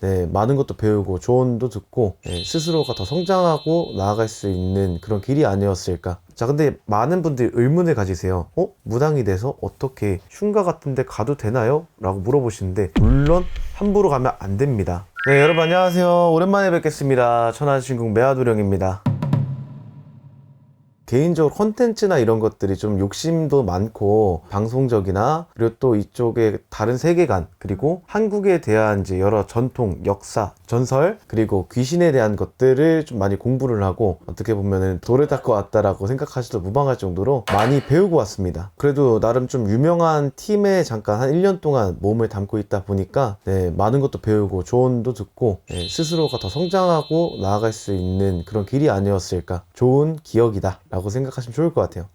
네, 많은 것도 배우고 조언도 듣고 네, 스스로가 더 성장하고 나아갈 수 있는 그런 길이 아니었을까. 자, 근데 많은 분들이 의문을 가지세요. 어? 무당이 돼서 어떻게 흉가 같은 데 가도 되나요? 라고 물어보시는데 물론 함부로 가면 안 됩니다. 네, 여러분 안녕하세요. 오랜만에 뵙겠습니다. 천안신궁 매화도령입니다. 개인적으로 콘텐츠나 이런 것들이 좀 욕심도 많고 방송적이나 그리고 또 이쪽에 다른 세계관 그리고 한국에 대한 이제 여러 전통, 역사, 전설 그리고 귀신에 대한 것들을 좀 많이 공부를 하고 어떻게 보면은 돌을 닦고 왔다라고 생각하셔도 무방할 정도로 많이 배우고 왔습니다. 그래도 나름 좀 유명한 팀에 잠깐 한 1년 동안 몸을 담고 있다 보니까 네, 많은 것도 배우고 조언도 듣고 네, 스스로가 더 성장하고 나아갈 수 있는 그런 길이 아니었을까 좋은 기억이다 라고 생각하시면 좋을 것 같아요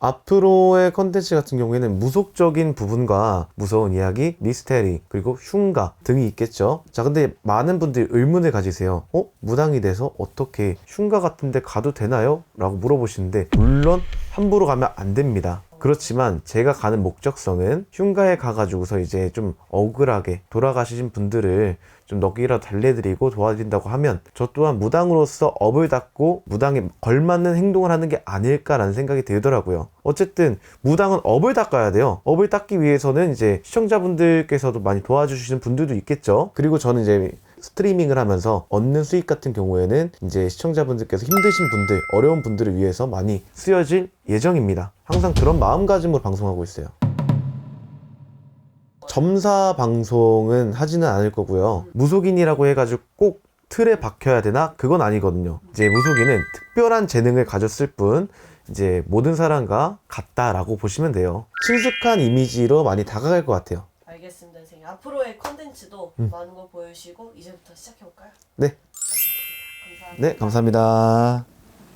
앞으로의 컨텐츠 같은 경우에는 무속적인 부분과 무서운 이야기, 미스테리, 그리고 흉가 등이 있겠죠. 자, 근데 많은 분들이 의문을 가지세요. 어? 무당이 돼서 어떻게 흉가 같은 데 가도 되나요? 라고 물어보시는데, 물론 함부로 가면 안 됩니다. 그렇지만 제가 가는 목적성은 흉가에 가가지고서 이제 좀 억울하게 돌아가신 분들을 좀 넉이라도 달래드리고 도와드린다고 하면 저 또한 무당으로서 업을 닦고 무당에 걸맞는 행동을 하는 게 아닐까라는 생각이 들더라고요. 어쨌든 무당은 업을 닦아야 돼요. 업을 닦기 위해서는 이제 시청자분들께서도 많이 도와주시는 분들도 있겠죠. 그리고 저는 이제 스트리밍을 하면서 얻는 수익 같은 경우에는 이제 시청자분들께서 힘드신 분들, 어려운 분들을 위해서 많이 쓰여질 예정입니다. 항상 그런 마음가짐으로 방송하고 있어요. 점사 방송은 하지는 않을 거고요. 무속인이라고 해가지고 꼭 틀에 박혀야 되나? 그건 아니거든요. 이제 무속인은 특별한 재능을 가졌을 뿐, 이제 모든 사람과 같다라고 보시면 돼요. 친숙한 이미지로 많이 다가갈 것 같아요. 알겠습니다, 선생님. 앞으로의 컨텐츠도 음. 많은 거 보여주시고 이제부터 시작해 볼까요? 네. 알겠습니다. 감사합니다. 네, 감사합니다.